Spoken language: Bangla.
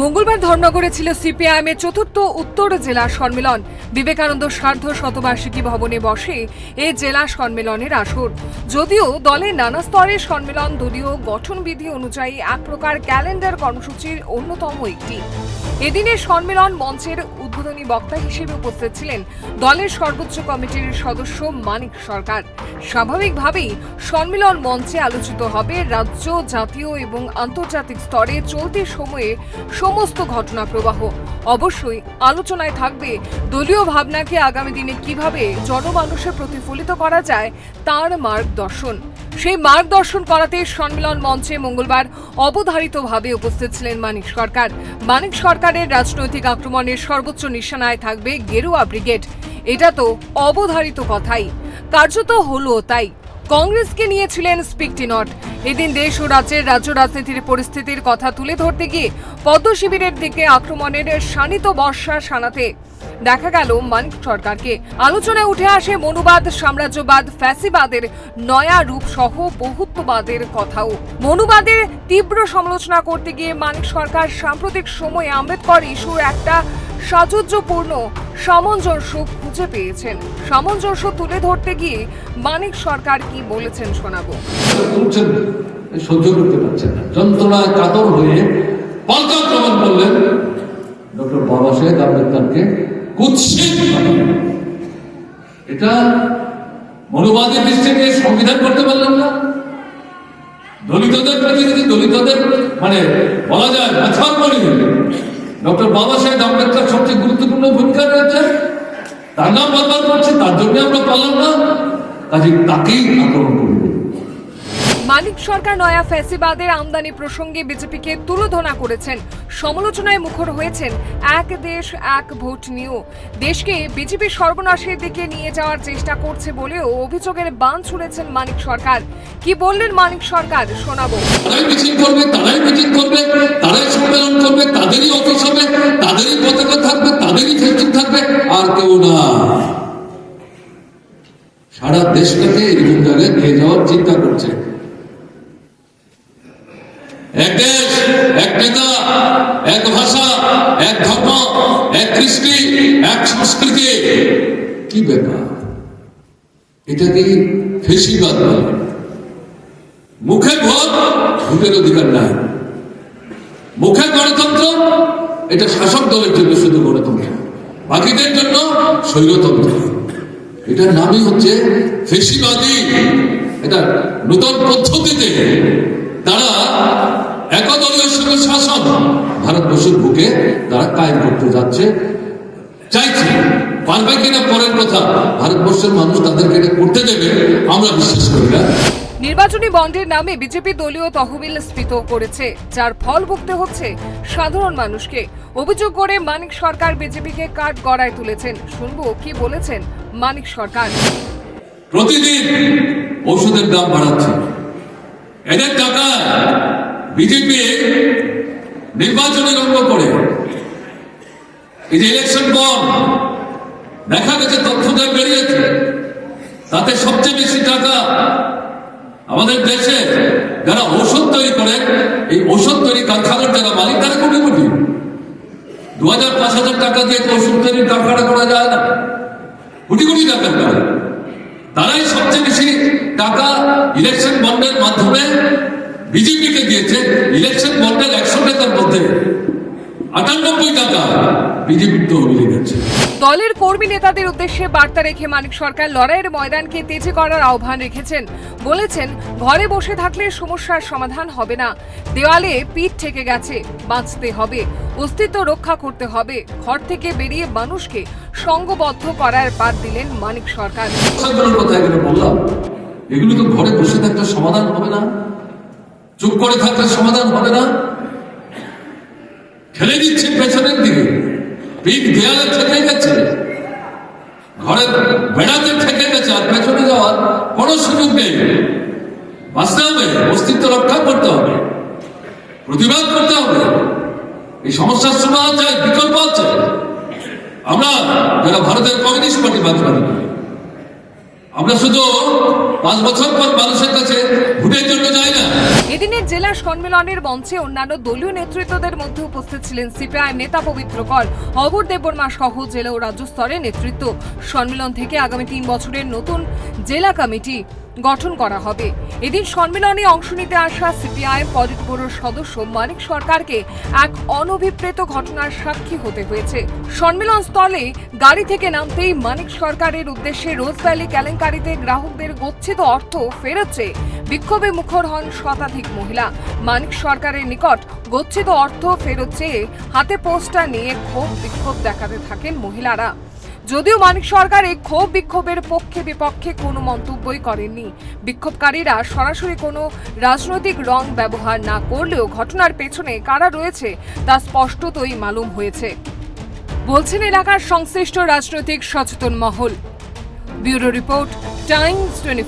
মঙ্গলবার ধর্মনগরে ছিল সিপিআইএম এর চতুর্থ উত্তর জেলা সম্মেলন। বিবেকানন্দ সার্ধ শতবার্ষিকী ভবনে বসে এ জেলা সম্মেলনের আসর। যদিও দলের নানা স্তরের সম্মেলন, দলীয় গঠনবিধি অনুযায়ী এক প্রকার ক্যালেন্ডার কর্মসূচির অন্যতম একটি। এদিনের সম্মেলন মঞ্চের উদ্বোধনী বক্তা হিসেবে উপস্থিত ছিলেন দলের সর্বোচ্চ কমিটির সদস্য মানিক সরকার। স্বাভাবিকভাবেই সম্মেলন মঞ্চে আলোচিত হবে রাজ্য, জাতীয় এবং আন্তর্জাতিক স্তরে চলতি সময়ে সমস্ত ঘটনা প্রবাহ। অবশ্যই আলোচনায় থাকবে দলীয় ভাবনাকে আগামী দিনে কীভাবে জনমানুষে প্রতিফলিত করা যায় তার মার্গদর্শন। সেই মার্গদর্শন করাতে সম্মেলন মঞ্চে মঙ্গলবার অবধারিতভাবে উপস্থিত ছিলেন মানিক সরকার। মানিক সরকারের রাজনৈতিক আক্রমণের সর্বোচ্চ নিশানায় থাকবে গেরুয়া ব্রিগেড। এটা তো অবধারিত কথাই। কার্যত হলো তাই। কংগ্রেসকে নিয়েছিলেন স্পিকটি নট এদিন দেশ ও রাজ্যের রাজ্য রাজনীতির পরিস্থিতির কথা তুলে ধরতে গিয়ে পদ্ম শিবিরের দিকে আক্রমণের শানিত বর্ষা শানাতে দেখা গেল মানিক সরকারকে। আলোচনায় উঠে আসে মনুবাদ, সাম্রাজ্যবাদ, ফ্যাসিবাদের নয়া রূপ সহ বহুত্ববাদের কথাও। মনুবাদের তীব্র সমালোচনা করতে গিয়ে মানিক সরকার সাম্প্রতিক সময়ে আম্বেদকর ইস্যুর একটা সাজুজ্যপূর্ণ সামঞ্জস্য খুঁজে পেয়েছেন। সামঞ্জস্য তুলে ধরতে গিয়ে মানিক সরকার কি বলেছেন শোনাবো। সহ্য করতে পারছেন না। যন্ত্রণায় কাতর হয়ে পাল্টাক্রমণ করলেন ডক্টর বাবা সাহেব আম্বেদকরকে। ভাবে। এটা মনোবাদী দৃষ্টিকে সংবিধান করতে পারলেন না। দলিতদের প্রতিনিধি দলিতদের মানে বলা যায় মাথার মনে ডক্টর বাবা সাহেব আম্বেদকর সবচেয়ে গুরুত্বপূর্ণ ভূমিকা রয়েছে তার নাম বারবার করছে তার জন্য আমরা পারলাম না। কাজে তাকেই আক্রমণ করব। মানিক সরকার নয়া ফ্যাসিবাদের আমদানি প্রসঙ্গে বিজেপিকে তুলোধনা করেছেন। সমালোচনায় মুখর হয়েছেন এক দেশ, এক ভোট নিয়েও। দেশকে বিজেপি সর্বনাশের দিকে নিয়ে যাওয়ার চেষ্টা করছে বলেও অভিযোগের বান ছুড়েছেন মানিক সরকার। কি বললেন মানিক সরকার? শোনাবো। তারাই মিছিল করবে, তারাই মিটিং করবে, তারাই সম্মেলন করবে, তাদেরই অফিস হবে, তাদেরই পতাকা থাকবে, তাদেরই ফেস্টিং থাকবে, আর কেউ না। সারা দেশটাকে এরকম জায়গায় নিয়ে যাওয়ার চিন্তা করছে এক দেশ এক নেতা এক ভাষা, এক ধর্ম, এক কৃষ্টি, এক সংস্কৃতি। কি ব্যাপার? এটা কি ফেসিবাদ বলে? মুখে ভোট, ভোটের অধিকার নাই। মুখে গণতন্ত্র, এটা শাসক দলের জন্য শুধু গণতন্ত্র। বাকিদের জন্য স্বৈরতন্ত্র। এটার নামই হচ্ছে ফেসিবাদী। এটা নূতন পদ্ধতিতে। তারা ভারতবর্ষের বুকে তারা কায়েম করতে যাচ্ছে। চাইছে পারবে কিনা পরের কথা ভারতবর্ষের মানুষ তাদেরকে এটা করতে দেবে আমরা বিশ্বাস করি না। নির্বাচনী বন্ডের নামে বিজেপি দলীয় তহবিল স্ফীত করেছে যার ফল ভুগতে হচ্ছে সাধারণ মানুষকে। অভিযোগ করে মানিক সরকার বিজেপিকে কাঠ গড়ায় তুলেছেন। শুনব কি বলেছেন মানিক সরকার। প্রতিদিন ওষুধের দাম বাড়াচ্ছে। এদের টাকা বিজেপি নির্বাচনের অঙ্গ করে। এই যে ইলেকশন বন্ড দেখা গেছে তথ্যটা বেরিয়েছে। তাতে সবচেয়ে বেশি টাকা আমাদের দেশে যারা ওষুধ তৈরি করে, এই ওষুধ তৈরি কারখানার যারা মালিক, তারা কোটি কোটি দু হাজার পাঁচ হাজার টাকা দিয়ে তো ওষুধ তৈরির কারখানা করা যায় না। কোটি কোটি টাকা করে তারাই সবচেয়ে বেশি টাকা ইলেকশন বন্ডের মাধ্যমে বিজেপিকে দিয়েছে ইলেকশন বন্ডের একশো টাকার মধ্যে। আটানব্বই টাকা বিজেপির তহবিলে গেছে দলের কর্মী নেতাদের উদ্দেশ্যে বার্তা রেখে মানিক সরকার লড়াইয়ের ময়দানকে তেজে করার আহ্বান রেখেছেন। বলেছেন ঘরে বসে থাকলে সমস্যার সমাধান হবে না। দেওয়ালে পিঠ থেকে গেছে বাঁচতে হবে। অস্তিত্ব রক্ষা করতে হবে। ঘর থেকে বেরিয়ে মানুষকে সঙ্গবদ্ধ করার বাদ দিলেন মানিক সরকার। এগুলো তো ঘরে বসে থাকলে সমাধান হবে না। চুপ করে থাকলে সমাধান হবে না? ঠেলে দিচ্ছে পেছনের দিকে। পিঠ দেয়ালে থেকে গেছে। ঘরের বেড়াতে থেকে গেছে, আর পেছনে যাওয়ার কোনো সুযোগ নেই। বাঁচতে হবে, অস্তিত্ব রক্ষা করতে হবে। প্রতিবাদ করতে হবে। এই সমস্যার সমাধান চাই, বিকল্প আছে। আমরা যারা ভারতের কমিউনিস্ট পার্টি করি আমরা শুধু পাঁচ বছর পর মানুষের কাছে ভোটের জন্য যাই না। এদিনের জেলা সম্মেলনের মঞ্চে অন্যান্য দলীয় নেতৃত্বদের মধ্যে উপস্থিত ছিলেন সিপিআইএম নেতা পবিত্র কর। অগর দেববর্মা সহ জেলা ও রাজ্য স্তরের নেতৃত্ব। সম্মেলন থেকে আগামী তিন বছরের নতুন জেলা কমিটি গঠন করা হবে। এদিন সম্মেলনে অংশ নিতে আসা সিপিআইএম পলিট ব্যুরোর সদস্য মানিক সরকারকে এক অনভিপ্রেত ঘটনার সাক্ষী হতে হয়েছে। সম্মেলন স্থলে গাড়ি থেকে নামতেই মানিক সরকারের উদ্দেশ্যে রোজ ভ্যালি কেলেঙ্কারিতে গ্রাহকদের গচ্ছিত অর্থ ফেরত চেয়ে বিক্ষোভে মুখর হন শতাধিক মহিলা। মানিক সরকারের নিকট গচ্ছিত অর্থ ফেরত চেয়ে হাতে পোস্টার নিয়ে ক্ষোভ বিক্ষোভ দেখাতে থাকেন মহিলারা। যদিও মানিক সরকার এই ক্ষোভ বিক্ষোভের পক্ষে বিপক্ষে কোনো মন্তব্যই করেননি। বিক্ষোভকারীরা সরাসরি কোনো রাজনৈতিক রং ব্যবহার না করলেও ঘটনার পেছনে কারা রয়েছে তা স্পষ্টতই মালুম হয়েছে। বলছেন এলাকার সংশ্লিষ্ট রাজনৈতিক সচেতন মহল। Bureau report, Times twenty